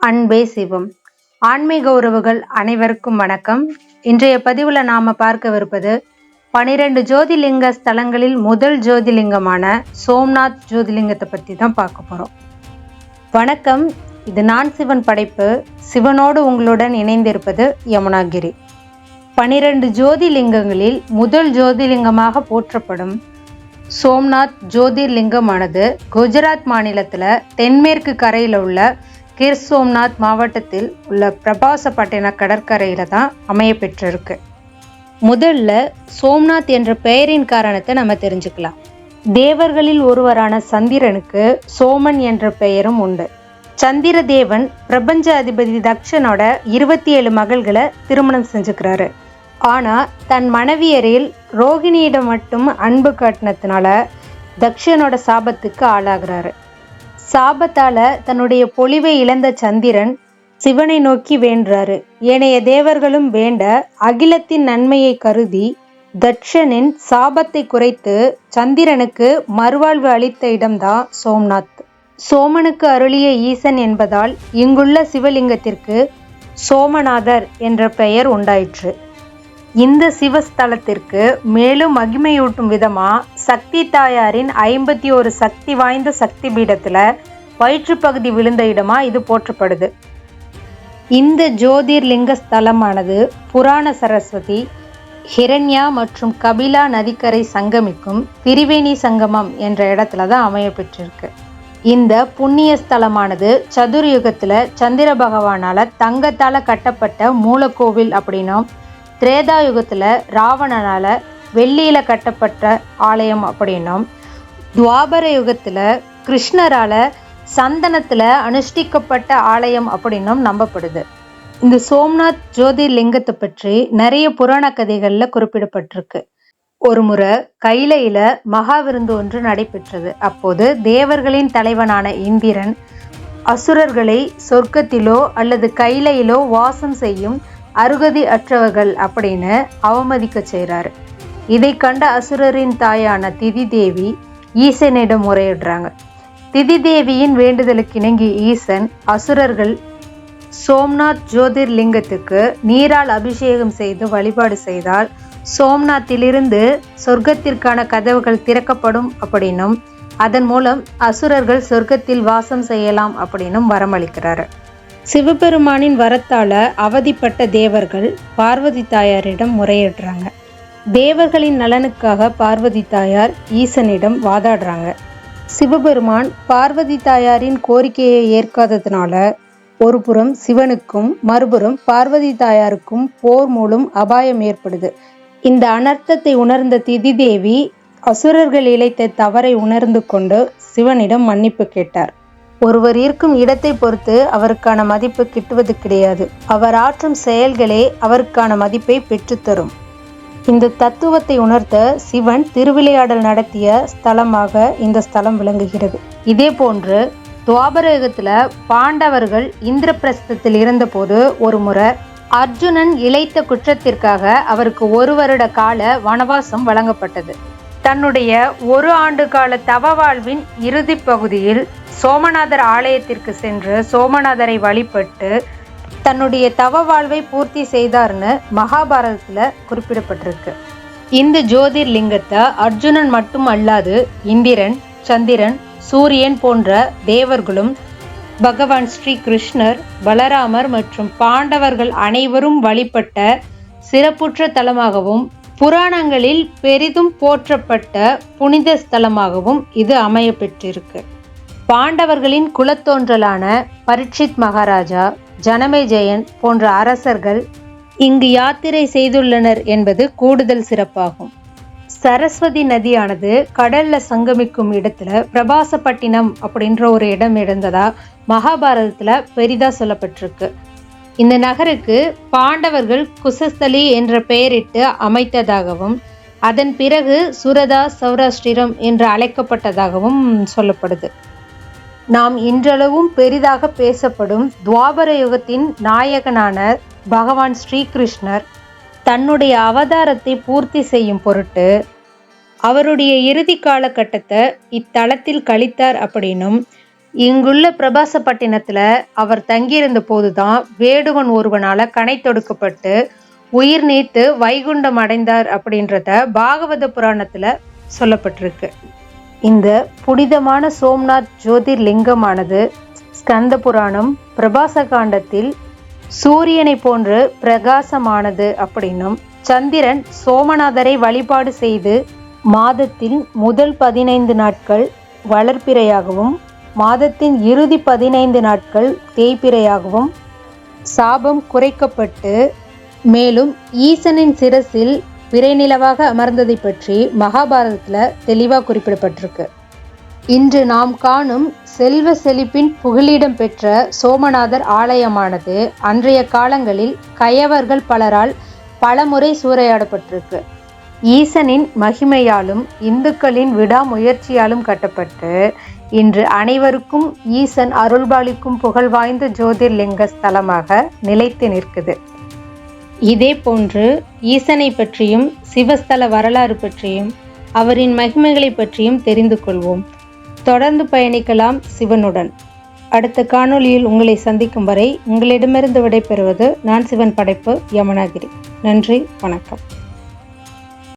அன்பே சிவம். ஆன்மீக உறவுகள் அனைவருக்கும் வணக்கம். இன்றைய பதிவில் நாம் பார்க்கவிருப்பது பனிரெண்டு ஜோதிலிங்க ஸ்தலங்களில் முதல் ஜோதிலிங்கமான சோம்நாத் ஜோதிலிங்கத்தை பற்றி தான் பார்க்க போகிறோம் வணக்கம். இது நான் சிவன் படைப்பு. சிவனோடு உங்களுடன் இணைந்திருப்பது யமுனாகிரி. பனிரெண்டு ஜோதிலிங்கங்களில் முதல் ஜோதிலிங்கமாக போற்றப்படும் சோம்நாத் ஜோதிர்லிங்கமானது குஜராத் மாநிலத்தில் தென்மேற்கு கரையில் உள்ள கிர் சோம்நாத் மாவட்டத்தில் உள்ள பிரபாசப்பட்டின கடற்கரையில் தான் அமைய பெற்றிருக்கு. முதல்ல சோம்நாத் என்ற பெயரின் காரணத்தை நம்ம தெரிஞ்சுக்கலாம். தேவர்களில் ஒருவரான சந்திரனுக்கு சோமன் என்ற பெயரும் உண்டு. சந்திர தேவன் பிரபஞ்ச அதிபதி தக்ஷனோட இருபத்தி ஏழு மகள்களை திருமணம் செஞ்சுக்கிறாரு. ஆனால் தன் மனைவியரில் ரோகிணியிடம் மட்டும் அன்பு காட்டினதுனால தக்ஷனோட சாபத்துக்கு ஆளாகிறாரு. சாபத்தால தன்னுடைய பொலிவை இழந்த சந்திரன் சிவனை நோக்கி வேண்டுறாரு. ஏனைய தேவர்களும் வேண்ட அகிலத்தின் நன்மையை கருதி தட்சனின் சாபத்தை குறைத்து சந்திரனுக்கு மறுவாழ்வு அளித்த இடம்தான் சோம்நாத். சோமனுக்கு அருளிய ஈசன் என்பதால் இங்குள்ள சிவலிங்கத்திற்கு சோமநாதர் என்ற பெயர் உண்டாயிற்று. இந்த சிவஸ்தலத்திற்கு மேலும் மகிமையூட்டும் விதமா சக்தி தாயாரின் ஐம்பத்தி ஒரு சக்தி வாய்ந்த சக்தி பீடத்தில் வயிற்றுப்பகுதி விழுந்த இடமா இது போற்றப்படுது. இந்த ஜோதிர்லிங்க ஸ்தலமானது புராண சரஸ்வதி ஹிரண்யா மற்றும் கபிலா நதிக்கரை சங்கமிக்கும் திரிவேணி சங்கமம் என்ற இடத்துல தான் அமைய பெற்றிருக்கு. இந்த புண்ணிய ஸ்தலமானது சதுர்யுகத்தில் சந்திர பகவானால் தங்கத்தால் கட்டப்பட்ட மூலக்கோவில் அப்படின்னும் திரேதா யுகத்தில் ராவணனால் வெள்ளியில் கட்டப்பட்ட ஆலயம் அப்படின்னும் துவாபர யுகத்தில் கிருஷ்ணரால் சந்தனத்தில் அனுஷ்டிக்கப்பட்ட ஆலயம் அப்படின்னும் நம்பப்படுது. இந்த சோம்நாத் ஜோதிர்லிங்கத்தை பற்றி நிறைய புராண கதைகளில் குறிப்பிடப்பட்டிருக்கு. ஒரு முறை கைலையில மகாவிருந்து ஒன்று நடைபெற்றது. அப்போது தேவர்களின் தலைவனான இந்திரன் அசுரர்களை சொர்க்கத்திலோ அல்லது கைலையிலோ வாசம் செய்யும் அருகதி அற்றவர்கள் அப்படின்னு அவமதிக்க செய்கிறாரு இதை கண்ட அசுரரின் தாயான திதி தேவி ஈசனிடம் முறையிடுறாங்க. திதி தேவியின் வேண்டுதலுக்கு இணங்கி ஈசன் அசுரர்கள் சோம்நாத் ஜோதிர்லிங்கத்துக்கு நீரால் அபிஷேகம் செய்து வழிபாடு செய்தால் சோம்நாத்திலிருந்து சொர்க்கத்திற்கான கதவுகள் திறக்கப்படும் அப்படின்னும் அதன் மூலம் அசுரர்கள் சொர்க்கத்தில் வாசம் செய்யலாம் அப்படின்னும் வரமளிக்கிறார். சிவபெருமானின் வரத்தால அவதிப்பட்ட தேவர்கள் பார்வதி தாயாரிடம் முறையிடுறாங்க. தேவர்களின் நலனுக்காக பார்வதி தாயார் ஈசனிடம் வாதாடுறாங்க. சிவபெருமான் பார்வதி தாயாரின் கோரிக்கையை ஏற்காததுனால ஒரு புறம் சிவனுக்கும் மறுபுறம் பார்வதி தாயாருக்கும் போர் மூலம் அபாயம் ஏற்படுது. இந்த அனர்த்தத்தை உணர்ந்த திதி தேவி அசுரர்கள் இழைத்த தவறை உணர்ந்து கொண்டு சிவனிடம் மன்னிப்பு கேட்டார். ஒருவர் இருக்கும் இடத்தை பொறுத்து அவருக்கான மதிப்பு கிட்டுவது கிடையாது. அவர் ஆற்றும் செயல்களே அவருக்கான மதிப்பை பெற்றுத்தரும். இந்த தத்துவத்தை உணர்த்த சிவன் திருவிளையாடல் நடத்திய ஸ்தலமாக இந்த ஸ்தலம் விளங்குகிறது. இதே போன்று துவாபரகத்தில் பாண்டவர்கள் இந்திரபிரஸ்தத்தில் இருந்தபோது ஒரு முறை அர்ஜுனன் இழைத்த குற்றத்திற்காக அவருக்கு ஒரு வருட கால வனவாசம் வழங்கப்பட்டது. தன்னுடைய ஒரு ஆண்டு கால தவ வாழ்வின் இறுதி பகுதியில் சோமநாதர் ஆலயத்திற்கு சென்று சோமநாதரை வழிபட்டு தன்னுடைய தவ வாழ்வை பூர்த்தி செய்தார்னு மகாபாரதத்தில் குறிப்பிடப்பட்டிருக்கு. இந்த ஜோதிர்லிங்கத்தை அர்ஜுனன் மட்டும் அல்லாது இந்திரன் சந்திரன் சூரியன் போன்ற தேவர்களும் பகவான் ஸ்ரீ கிருஷ்ணர் பலராமர் மற்றும் பாண்டவர்கள் அனைவரும் வழிபட்ட சிறப்புற்ற தலமாகவும் புராணங்களில் பெரிதும் போற்றப்பட்ட புனித ஸ்தலமாகவும் இது அமைய பெற்றிருக்கு பாண்டவர்களின் குலத்தோன்றலான பரீட்சித் மகாராஜா ஜனமேஜயன் போன்ற அரசர்கள் இங்கு யாத்திரை செய்துள்ளனர் என்பது கூடுதல் சிறப்பாகும். சரஸ்வதி நதியானது கடல்ல சங்கமிக்கும் இடத்துல பிரபாசப்பட்டினம் அப்படின்ற ஒரு இடம் இருந்ததா மகாபாரதத்துல பெரிதா சொல்லப்பட்டிருக்கு. இந்த நகருக்கு பாண்டவர்கள் குசஸ்தலி என்ற பெயரிட்டு அமைத்ததாகவும் அதன் பிறகு சுரதா சௌராஷ்டிரம் என்று அழைக்கப்பட்டதாகவும் சொல்லப்படுது. நாம் இன்றளவும் பெரிதாக பேசப்படும் துவாபர யுகத்தின் நாயகனான பகவான் ஸ்ரீகிருஷ்ணர் தன்னுடைய அவதாரத்தை பூர்த்தி செய்யும் பொருட்டு அவருடைய இறுதி காலகட்டத்தை இத்தலத்தில் கழித்தார் அப்படின்னும் இங்குள்ள பிரபாசப்பட்டினத்தில் அவர் தங்கியிருந்த போதுதான் வேடுவன் ஒருவனால் கணை தொடுக்கப்பட்டு உயிர் நீத்து வைகுண்டம் அடைந்தார் அப்படின்றத பாகவத புராணத்தில் சொல்லப்பட்டிருக்கு. இந்த புனிதமான சோம்நாத் ஜோதிர்லிங்கமானது ஸ்கந்த புராணம் பிரபாச காண்டத்தில் சூரியனை போன்று பிரகாசமானது அப்படின்னும் சந்திரன் சோமநாதரை வழிபாடு செய்து மாதத்தில் முதல் பதினைந்து நாட்கள் வளர்ப்பிறையாகவும் மாதத்தின் இறுதி பதினைந்து நாட்கள் தேய்பிறையாகவும் சாபம் குறைக்கப்பட்டு மேலும் ஈசனின் சிரசில் பிறைநிலவாக அமர்ந்ததை பற்றி மகாபாரதத்தில் தெளிவாக குறிப்பிடப்பட்டிருக்கு. இன்று நாம் காணும் செல்வ செழிப்பின் புகலிடம் பெற்ற சோமநாதர் ஆலயமானது அன்றைய காலங்களில் கயவர்கள் பலரால் பலமுறை சூறையாடப்பட்டிருக்கு. ஈசனின் மகிமையாலும் இந்துக்களின் விடாமுயற்சியாலும் கட்டப்பட்டு இன்று அனைவருக்கும் ஈசன் அருள்பாலிக்கும் புகழ் வாய்ந்த ஜோதிர்லிங்க ஸ்தலமாக நிலைத்து நிற்குது. இதே போன்று ஈசனை பற்றியும் சிவஸ்தல வரலாறு பற்றியும் அவரின் மகிமைகளை பற்றியும் தெரிந்து கொள்வோம். தொடர்ந்து பயணிக்கலாம் சிவனுடன். அடுத்த காணொளியில் உங்களை சந்திக்கும் வரை உங்களிடமிருந்து விடைபெறுவது நான் சிவன் படைப்பு யமுனாகிரி. நன்றி வணக்கம்.